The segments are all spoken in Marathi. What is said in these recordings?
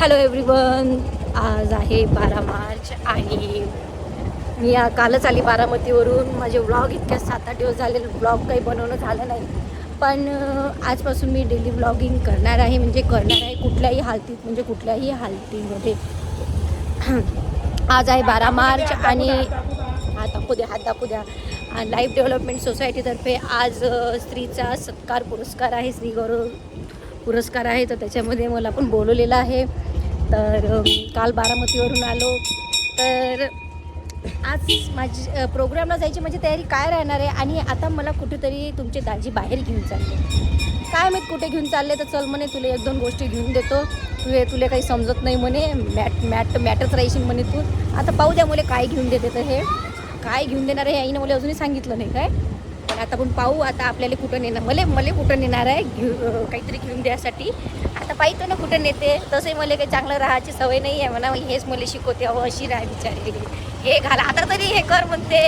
हॅलो एव्हरीवन आज आहे बारा मार्च आणि मी कालच आली बारामतीवरून. माझे व्लॉग इतक्या सात आठ दिवस झाले. व्लॉग काही बनवणं झालं नाही. पण आजपासून मी डेली व्लॉगिंग करणार आहे. म्हणजे करणार आहे कुठल्याही हालतीत म्हणजे कुठल्याही हालतीमध्ये. आज आहे बारा मार्च आणि हात दाखवू द्या हात दाखवू द्या. लाईफ डेव्हलपमेंट सोसायटीतर्फे आज स्त्रीचा सत्कार पुरस्कार आहे श्री गौरव पुरस्कार आहे. तर त्याच्यामध्ये मला पण बोलवलेलं आहे. तर काल बारामतीवरून आलो. तर आज माझी प्रोग्रामला जायची माझी तयारी काय राहणार आहे? आणि आता मला कुठेतरी तुमचे दाजी बाहेर घेऊन चालले काय माहीत कुठे घेऊन चालले तर चल म्हणे तुला एक दोन गोष्टी घेऊन देतो. तुले तुला काही समजत नाही म्हणे मॅट मॅट मॅटच राहशील म्हणे तू. आता पाहू द्या मला काय घेऊन देते तर हे. काय घेऊन देणार आहे? आईनं मला अजूनही सांगितलं नाही काय? आता आपण पाहू आता आपल्याला कुठं नेणार मला मला कुठं नेणार आहे? घेऊ काहीतरी घेऊन द्यासाठी. आता पाहितो ना कुठं नेते. तसंही मला काही चांगलं राहायची सवय नाही आहे म्हणा हेच मला शिकवते अहो अशी राहा बिचारी. हे घाला. आता तरी हे कर म्हणते.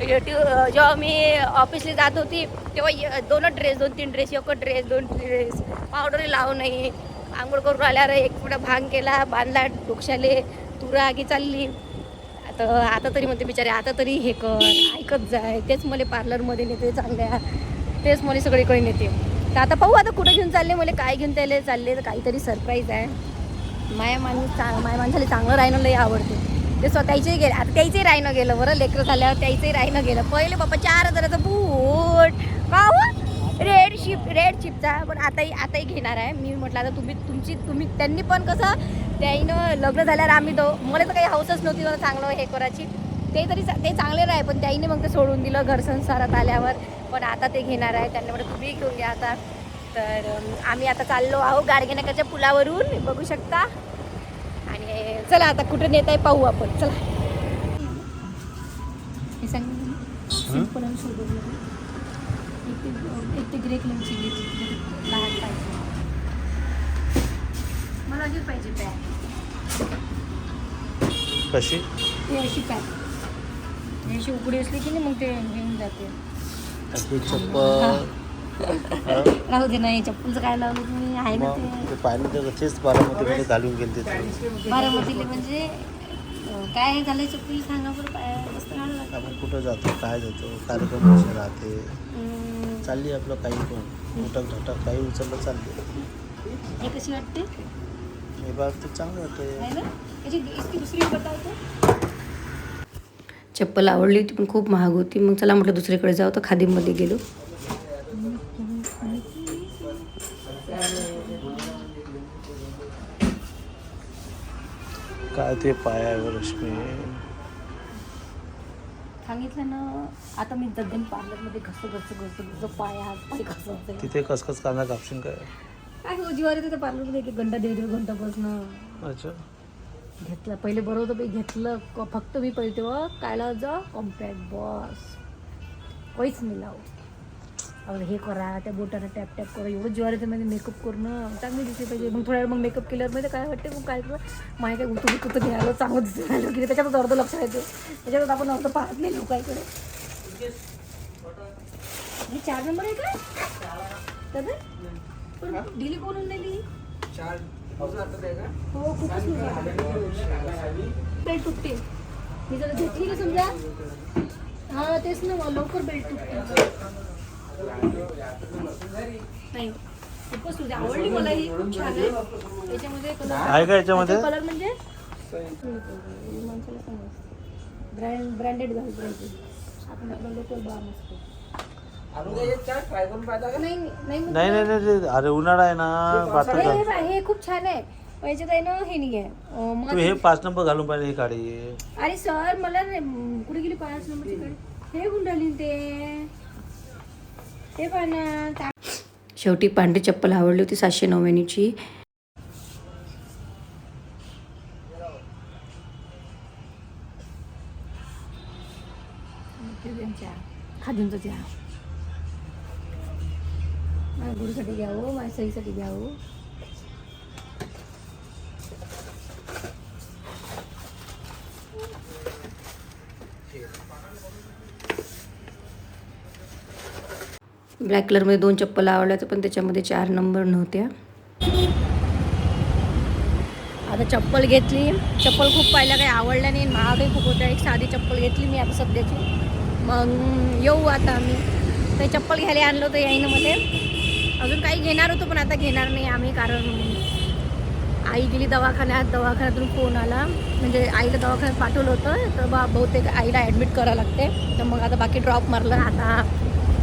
जेव्हा मी ऑफिसला जात होती तेव्हा दोन दोनच ड्रेस दोन तीन ड्रेस एक ड्रेस दोन ड्रेस पावडर लावू नाही. आंघोळ करून आल्यावर एक पुढं भांग केला बांधला डोक्षाले तुरा आगी चालली. आता आता तरी म्हणते बिचारे आता तरी हे कर ऐकत जाय. तेच मला पार्लरमध्ये नेते चांगल्या तेच मला सगळीकडे नेते. तर आता पाहू आता कुठे घेऊन चालले मला काय घेऊन त्याले चालले तर काहीतरी सरप्राईज आहे. माया माणूस चांग माया माणसाला चांगलं राहणं लई आवडते. ते स्वतःचेही गेले आता त्याचंही राहणं गेलं बरं लेकरं झाल्यावर त्याचंही राहणं गेलं. पहिले बाबा चार हजाराचं बूट. का रेड शिप रेड शिपचा पण आताही आताही घेणार आहे. मी म्हटलं आता तुम्ही तुमची तुम्ही त्यांनी पण कसं त्याईनं लग्न झाल्यावर आम्ही दो मला तर काही हौसच नव्हती जरा चांगलं हे करायची. ते तरी ते चांगले राहे पण त्याईने मग ते सोडून दिलं घर संसारात आल्यावर. पण आता ते घेणार आहे त्यांनी म्हटलं तुम्ही घेऊन घ्या आता. तर आम्ही आता चाललो आहो गाडगेनगरच्या पुलावरून. बघू शकता. आणि चला आता कुठं नेत आहे पाहू आपण. चला. हे सांग. सिंपल आणि सोबत एक ते एक ते ग्रे कलरची घेतली लहान पाहिजे. मला अशीच पाहिजे पॅक कशी? ती अशी पॅक अशी उघडी असली की नाही मग ते घेऊन जाते. आपली चप्पल. हा? राहू दे नाही चप्पलचं काय लावलं तुम्ही आहे ना ते. पाहिलं तर तेच बारामतीमध्ये घालून गेले ते. बारामतीले म्हणजे काय झालं चप्पल सांगा बरं काय. आपण कुठं जातो काय जातो कार्यक्रम कसे राहते? चालली आपलं काही पण. मोठक झटक काही उचललं चालले. हे कशी वाटते? हे बाब ते चांगलं बतावतो चप्पल आवडली होती पण खूप महाग होती. मग चला म्हटलं दुसरीकडे जाऊ तर खादीमध्ये गेलो. काय ते पायावर रश्मी. सांगितलं ना आता मी दद्दन पार्लरमध्ये घसं घसं घसं घसं पाय हात पाय घसत तिथे कसकस कांदा कापशील काय? काय हो जीवावर येते? पार्लरमध्ये एक घंटा दीड दीड घंटा बसणं अच्छा. घेतलं. पहिले बरं होतं बाई घेतलं. क- फक्त मी पहिले तेव्हा कायला जा कॉम्पॅक्ट बॉस काहीच नाही लाव. आता हे करा त्या बोटानं टॅप टॅप करा. एवढं जीवावर येतं म्हणजे मेकअप करणं चांगली दिसली पाहिजे. मग थोड्या वेळ मग मेकअप केल्यावर मध्ये काय वाटते मग काय करा? माय काय गुतू गुतू तर घ्यायला चांगलं दिसून राहिलं की त्याच्यातच अर्ध लक्ष येते त्याच्यात आपण अर्ध पाहत नाही लोकांकडे. हे चार नंबर आहे का दादा? पण दिली. कोणून नेली हो खूपच बेल्ट तुटते. मी जर घेतली ना समजा? हा तेच ना मग लवकर बेल्ट तुटते. नाही खूपच तुझी आवडली मला ही. खूप छान आहे. याच्यामध्ये कलर आहे का याच्यामध्ये? कलर म्हणजे? माणसाला समज ब्रँड ब्रँडेड घालत राहायचे आपण आपला लोकल बाम असतो. नाही नाही नाही नाही नाही ते- अरे उन्हाळा आहे ना पातळ हे- घाल. खूप छान आहे. याच्यात आहे ना हे नाही आहे अं, मग तू हे पाच नंबर घालून पाहिजे ही गाडी अरे सर मला रे- म, कुठे गेली पाच नंबरची गाडी? हे गुंडाळली ते? ते पण शेवटी पांढरी चप्पल आवडली होती सातशे नव्याण्णवची. खादींचं चहा माझ्या गुरुसाठी घ्यावं हो, माझ्या सईसाठी घ्यावं ब्लॅक हो. कलरमध्ये दोन चप्पल आवडल्याचं पण त्याच्यामध्ये चार नंबर नव्हत्या. आता आता चप्पल घेतली. चप्पल खूप पाहिल्या काही आवडल्या नाही. महागही खूप होत्या एक साधी चप्पल घेतली मी आता सध्याची. मग येऊ आता आम्ही. ते चप्पल घ्यायला आणलं होतं याईनं मध्ये. अजून काही घेणार होतो पण आता घेणार नाही आम्ही कारण आई गेली दवाखान्यात दवाखान्यातून फोन आला. म्हणजे आईला दवाखान्यात पाठवलं होतं तर बा बहुतेक आईला ॲडमिट करावं लागते. तर मग आता बाकी ड्रॉप मारलं. आता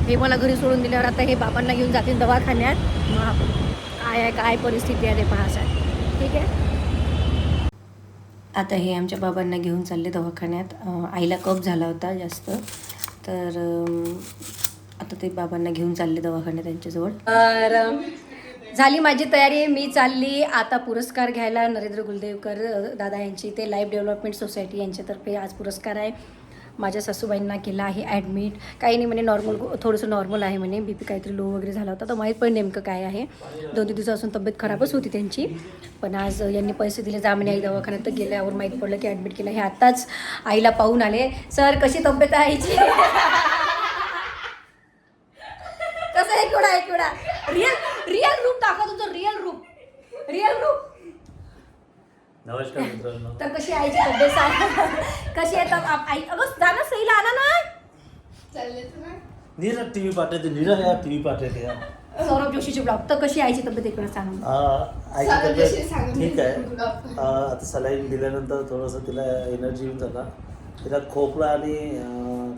हे मला घरी सोडून दिल्यावर आता हे बाबांना घेऊन जातील दवाखान्यात. मग काय आहे काय परिस्थिती आहे ते पाहासाठी ठीक आहे? आता हे आमच्या बाबांना घेऊन चालले दवाखान्यात. आईला कप झाला होता जास्त. तर आता ते बाबांना घेऊन चालले दवाखान्यात त्यांच्याजवळ. तर झाली माझी तयारी मी चालली. आता पुरस्कार घ्यायला नरेंद्र गुलदेवकर दादा यांची ते लाईफ डेव्हलपमेंट सोसायटी यांच्यातर्फे आज पुरस्कार आहे. माझ्या सासूबाईंना केला आहे ॲडमिट काही नाही म्हणे नॉर्मल थोडंसं नॉर्मल आहे म्हणे. बी पी काहीतरी लो वगैरे झाला होता तर माहीत पण नेमकं काय आहे. दोन तीन दिवसापासून तब्येत खराबच होती त्यांची. पण आज यांनी पैसे दिले. जा म्हणे आई दवाखान्यात तर गेल्यावर माहीत पडलं की ॲडमिट केलं. हे आत्ताच आईला पाहून आले. सर कशी तब्येत आहे? कसं एक वेळा. एक वेळा रिअल रिअल रूप टाका तुझं रिअल रूप रिअल रूप नमस्कार मित्रांनो. तर कशी आईची तब्येत सांग. कशी आहे तर आप- आई अगं जा ना सईला आणा ना. नीरा टी व्ही पाठवते नीरा या टी व्ही पाठवते या. सौरभ जोशीची ब्लॉग तर कशी आईची तब्येत इकडे सांग. आ, आईची तब्येत ठीक आहे. तुला. आता सलाईन दिल्यानंतर थोडंसं तिला एनर्जी येऊन जाणार. तिला खोकला आणि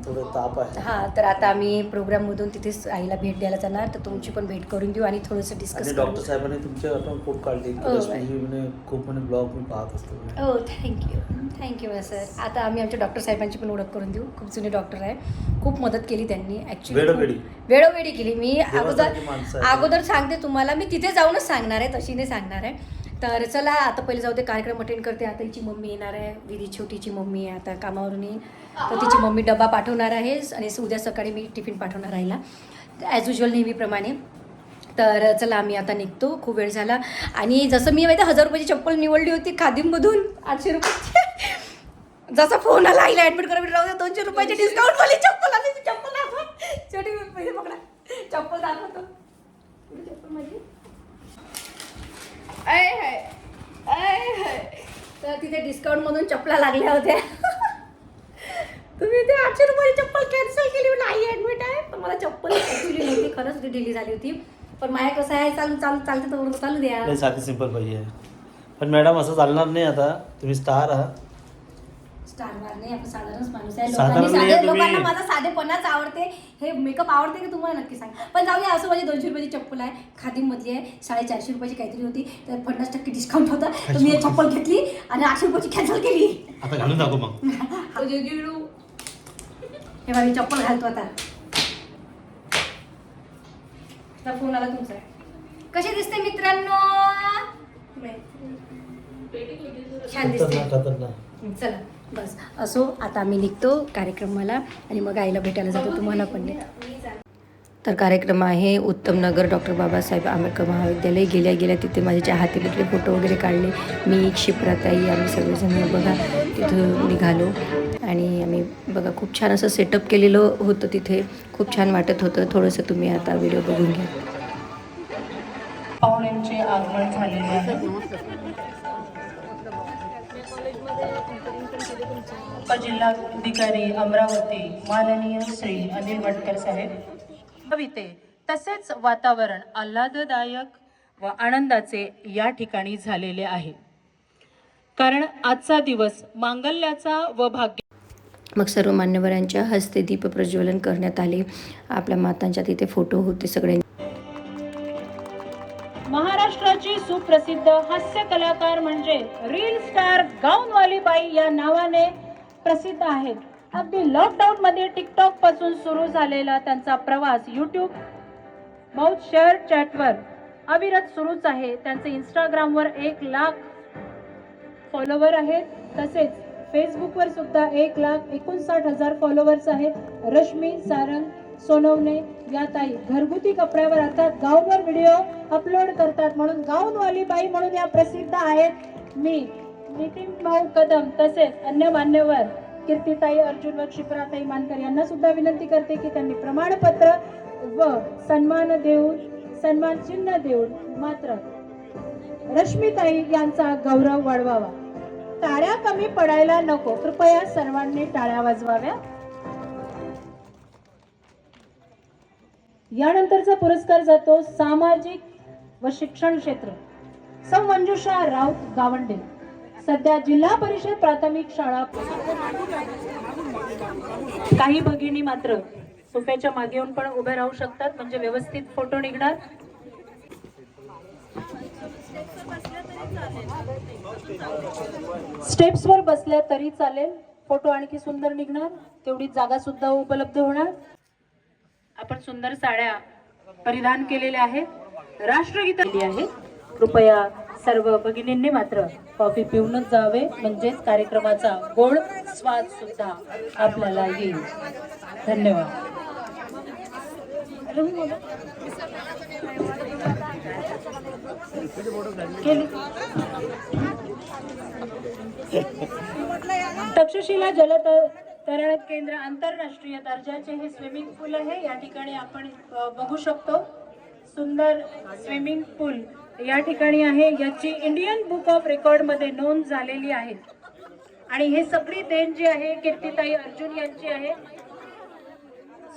थोडं ताप आहे. हा तर आता आम्ही प्रोग्राममधून तिथेच आईला भेट द्यायला जाणार. तर तुमची पण भेट करून देऊ आणि थोडंसं डिस्कस डॉक्टर साहेबांनी तुमच्या आठवण खूप काढली हो, रश्मीजी म्हणे खूप म्हणे ब्लॉग मी पाहत असतो. हो थँक्यू थँक्यू सर आता आम्ही आमच्या डॉक्टर साहेबांची पण ओळख करून देऊ. खूप जुने डॉक्टर आहे. खूप मदत केली त्यांनी. ॲक्च्युली वेळोवेळी. केली. मी अगोदर. अगोदर सांगते तुम्हाला. मी तिथे जाऊनच सांगणार आहे. तशी नाही सांगणार आहे. तर चला आता पहिले जाऊ दे कार्यक्रम अटेंड करते. आता हिची मम्मी येणार आहे. विधी छोटीची मम्मी आहे. आता कामावरून येईल. तर तिची मम्मी डबा पाठवणार आहे आणि उद्या सकाळी मी टिफिन पाठवणार राहिला ॲज युजल नेहमीप्रमाणे. तर चला आम्ही आता निघतो. खूप वेळ झाला. आणि जसं मी माहिती हजार रुपयाची चप्पल निवडली होती खादीमधून आठशे रुपयाची. जसा फोन आला आईला ॲडमिट करावी राहू द्या दोनशे रुपयाची डिस्काउंट वाली चप्पल आली चप्पल दाखवा. छोटी पैसे पकडा. चप्पल दाखवतो. चप्पल माझी? अय हाय अय हाय. तर तिथे डिस्काउंट मधून चपला लागल्या होत्या. तुम्ही ते आठशे रुपयाची चप्पल कॅन्सल केली नाही ॲडमिट आहे. पण मला चप्पल ॲक्च्युली नव्हती खरंच डिली झाली होती. पण माझ्या कसं आहे चालू चालू चालते तर चालू द्या. लय साधी सिंपल पाहिजे. पण मॅडम असं चालणार नाही आता. तुम्ही स्टार आहात. स्टार मार नाही. आपण साधारणच माणूस आहे. साधारण लोकांनी नाही साधे तुम्ही. लोकांना माझा साधेपणाच आवडते. हे मेकअप आवडते की तुम्हाला नक्की सांग? पण जाऊ द्या असं माझी दोनशे रुपयाची चप्पल आहे. खादीमधली आहे. साडेचारशे रुपयाची काहीतरी होती. तर पन्नास टक्के डिस्काउंट होता. तर मी हे चप्पल घेतली आणि आठशे रुपयाची कॅन्सल केली. आता घालून दाखव मग. हे. बघा मी चप्पल घालतो आता. आता फोन आला तुमचा. कसे दिसते मित्रांनो? छान दिसते. खतरनाक. चला. बस. असो आता आम्ही निघतो कार्यक्रमाला आणि मग आईला भेटायला जातो तुम्हाला पण नेतो. तर कार्यक्रम आहे उत्तम नगर डॉक्टर बाबासाहेब आंबेडकर महाविद्यालय. गेल्या गेल्या तिथे माझे चहाते तिथले फोटो वगैरे काढले. मी शिप्राताई आम्ही सगळेजण बघा तिथं निघालो. आणि आम्ही बघा खूप छान असं सेटअप केलेलं होतं तिथे. खूप छान वाटत होतं. थोडंसं तुम्ही आता व्हिडिओ बघून घ्या. पाहुण्यांचे आगमन झालेले आहे. उपजिल्हाधिकारी अमरावती माननीय श्री अनिल भटकर साहेब. कविते तसेच वातावरण आल्हाददायक व आनंदाचे या ठिकाणी झालेले आहे. कारण आजचा दिवस मांगल्याचा व भाग्य मग सर्व मान्यवरांच्या हस्ते दीप प्रज्वलन करण्यात आले. आपल्या मातांच्या तिथे फोटो होते सगळे. महाराष्ट्राची सुप्रसिद्ध हास्य कलाकार म्हणजे रील स्टार गाऊनवाली बाई या नावाने प्रसिद्ध आहेत. अगदी लॉकडाऊन मध्ये टिकटॉकपासून सुरू झालेला त्यांचा प्रवास युट्यूब बहुत शेअर चॅटवर अविरत सुरूच आहे. त्यांचे इंस्टाग्रामवर एक लाख फॉलोवर आहेत. तसेच फेसबुकवर सुद्धा एक लाख एकोणसाठ हजार फॉलोवर्स आहेत. रश्मी सारंग सोनवणे या ताई घरगुती कपड्यावर अर्थात गाऊनवर व्हिडिओ अपलोड करतात म्हणून गाऊनवाली बाई म्हणून या प्रसिद्ध आहेत मी. नितीन भाऊ कदम तसेच अन्य मान्यवर कीर्तिताई अर्जुन व क्षिप्राताई मानकर यांना सुद्धा विनंती करते की त्यांनी प्रमाणपत्र व सन्मान देऊन सन्मान चिन्ह देऊन मात्र रश्मिताई यांचा गौरव वाढवावा. टाळ्या कमी पडायला नको. कृपया सर्वांनी टाळ्या वाजवाव्या. यानंतरचा पुरस्कार जातो सामाजिक व शिक्षण क्षेत्र. सौ मंजुषा राऊत गावंडे. सध्या जिल्हा परिषद प्राथमिक शाळा काही भगिनी मात्र सोफ्याच्या मागे येऊन पण उभे राहू शकतात म्हणजे व्यवस्थित फोटो निघणार. स्टेप्सवर बसल्या तरी चालेल फोटो आणखी सुंदर निघणार तेवढी जागा सुद्धा उपलब्ध होणार. आपण सुंदर साड्या परिधान केलेल्या आहेत राष्ट्रगीत आहे. कृपया सर्व भगिनींनी मात्र कॉफी पिऊनच जावे. म्हणजेच कार्यक्रमाचा गोड स्वाद सुद्धा आपल्याला येईल. धन्यवाद. तक्षशिला जलत तरण केंद्र आंतरराष्ट्रीय दर्जाचे हे स्विमिंग पूल आहे. या ठिकाणी आपण बघू शकतो. सुंदर स्विमिंग पूल. या ठिकाणी आहे याची इंडियन बुक ऑफ रेकॉर्डमध्ये नोंद झालेली आहे. आणि हे सगळी देण जी आहे कीर्तिताई अर्जुन यांची आहे.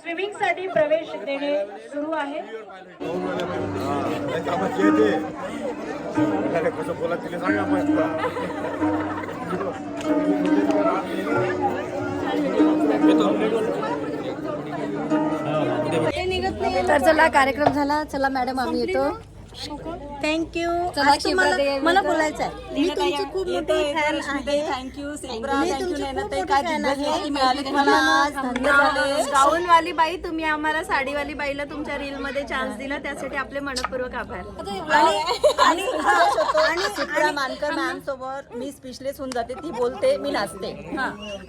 स्विमिंगसाठी प्रवेश देणे सुरू आहे. तर चला कार्यक्रम झाला. चला मॅडम आम्ही येतो. थँक्यू चला, मला. बोलायचं आहे मी तुमची खूप मोठी फॅन आहे. थँक्यू मी तुमची खूप मोठी fan आहे. मिळाली तुम्हाला आज धन्य झाले. गाऊन वाली बाई तुम्ही आम्हाला साडीवाली बाईला तुमच्या रील मध्ये चान्स दिला त्यासाठी आपले मनपूर्वक आभार. आणि आणि हा, आणि सुप्रिया मानकर मॅम सोबत मी स्पीचलेस होऊन जाते. ती बोलते मी नाचते.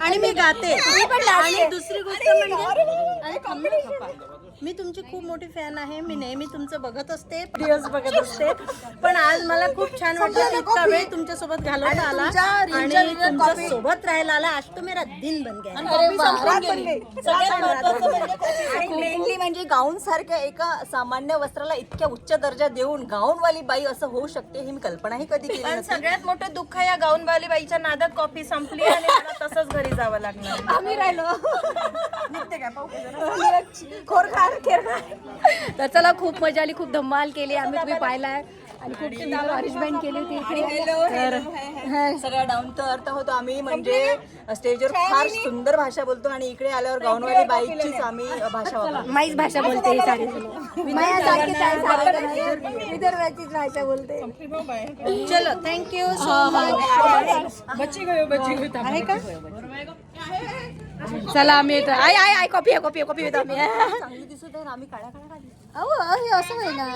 आणि मी गाते. आणि दुसरी गोष्ट म्हणजे. मी तुमची खूप मोठी फॅन आहे. मी नेहमी तुमचं बघत असते रिल्स बघत असते. पण आज मला खूप छान वाटलं की इतका वेळ तुमच्यासोबत घालवता आला आणि तुमच्यासोबत राहायला आला. आज तो मेरा दिन बन गया सगळ्यात महत्त्वाचं म्हणजे आणि मेनली म्हणजे गाऊन सारख्या एका सामान्य वस्त्राला इतक्या उच्च दर्जा देऊन गाऊनवाली बाई असं होऊ शकते ही मी कल्पनाही कधी केली पण नव्हती सगळ्यात मोठं दुःख या गाऊनवाली बाईच्या नादात कॉफी संपली आणि मला तसंच घरी जावं लागणार आम्ही राहिलो. तर चला खूप मजा आली खूप धमाल केली. आम्ही तुम्ही पाहिलाय. आणि खूप सुंदर अरेंजमेंट केली होती. तर हा. सगळ्या डाऊन टू अर्थ होतो आम्ही. म्हणजे स्टेजवर फार सुंदर भाषा बोलतो आणि इकडे आल्यावर गाऊनवाली बाईचीच आम्ही भाषा वापरतो. माईच भाषा बोलते ही सारी माझ्यासारखीच आहे सारी विदर्भाचीच भाषा बोलते. चलो थँक्यू सो मच आहे का? चला आम्ही येतो. आय आय आय कॉपी आहे कॉपी आहे कॉपी येतो आम्ही. चांगली दिसत आहे आम्ही काळ्या काळ्या काढली. अहो हे असं होय ना.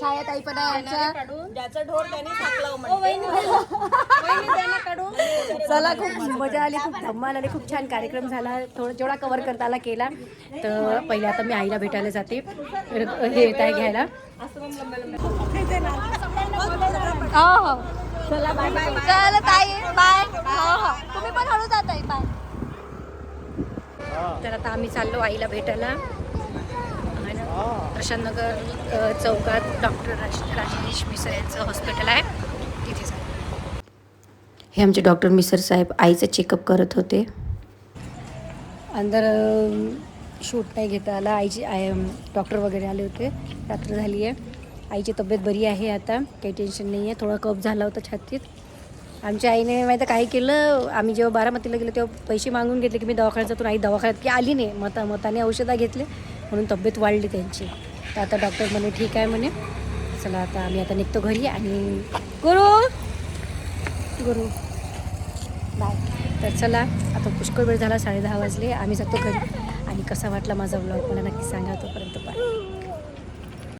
छाया ताई पण आहे आमच्या ज्याचा ढोर त्याने थाकला म्हणते. चला खूप मजा आली खूप धम्माल आली खूप छान कार्यक्रम झाला. थोडं जेवढा कव्हर करता आला केला तर पहिले आता मी आईला भेटायला जाते. तर हे येत आहे घ्यायला. हो हो. चला बाय बाय. चला ताई बाय हो हो तुम्ही पण हळू जात आहे बाय तर आता आम्ही चाललो आईला भेटायला. आणि प्रशांतनगर चौकात डॉक्टर राज राजेश मिसर यांचं हॉस्पिटल आहे. तिथे हे आमचे डॉक्टर मिसर साहेब आईचं चेकअप करत होते. अंदर शूट नाही घेता आला. आईची आय डॉक्टर वगैरे आले होते. रात्र झाली आहे आईची तब्येत बरी आहे आता. काही टेन्शन नाही आहे थोडा कप झाला होता छातीत. आमच्या आईने माहिती काय केलं आम्ही जेव्हा बारामतीला गेलो तेव्हा पैसे मागून घेतले की मी दवाखान्यात जातो आई दवाखान्यात की आली नाही. मता मताने औषधं घेतले म्हणून तब्येत वाढली त्यांची. तर आता डॉक्टर म्हणे ठीक आहे म्हणे. चला आता आम्ही आता निघतो घरी आणि गुरु! गुरु! बाय तर चला आता पुष्कळ वेळ झाला साडे दहा वाजले. आम्ही जातो घरी. आणि कसा वाटला माझा व्लॉग मला नक्की सांगा तोपर्यंत. बाय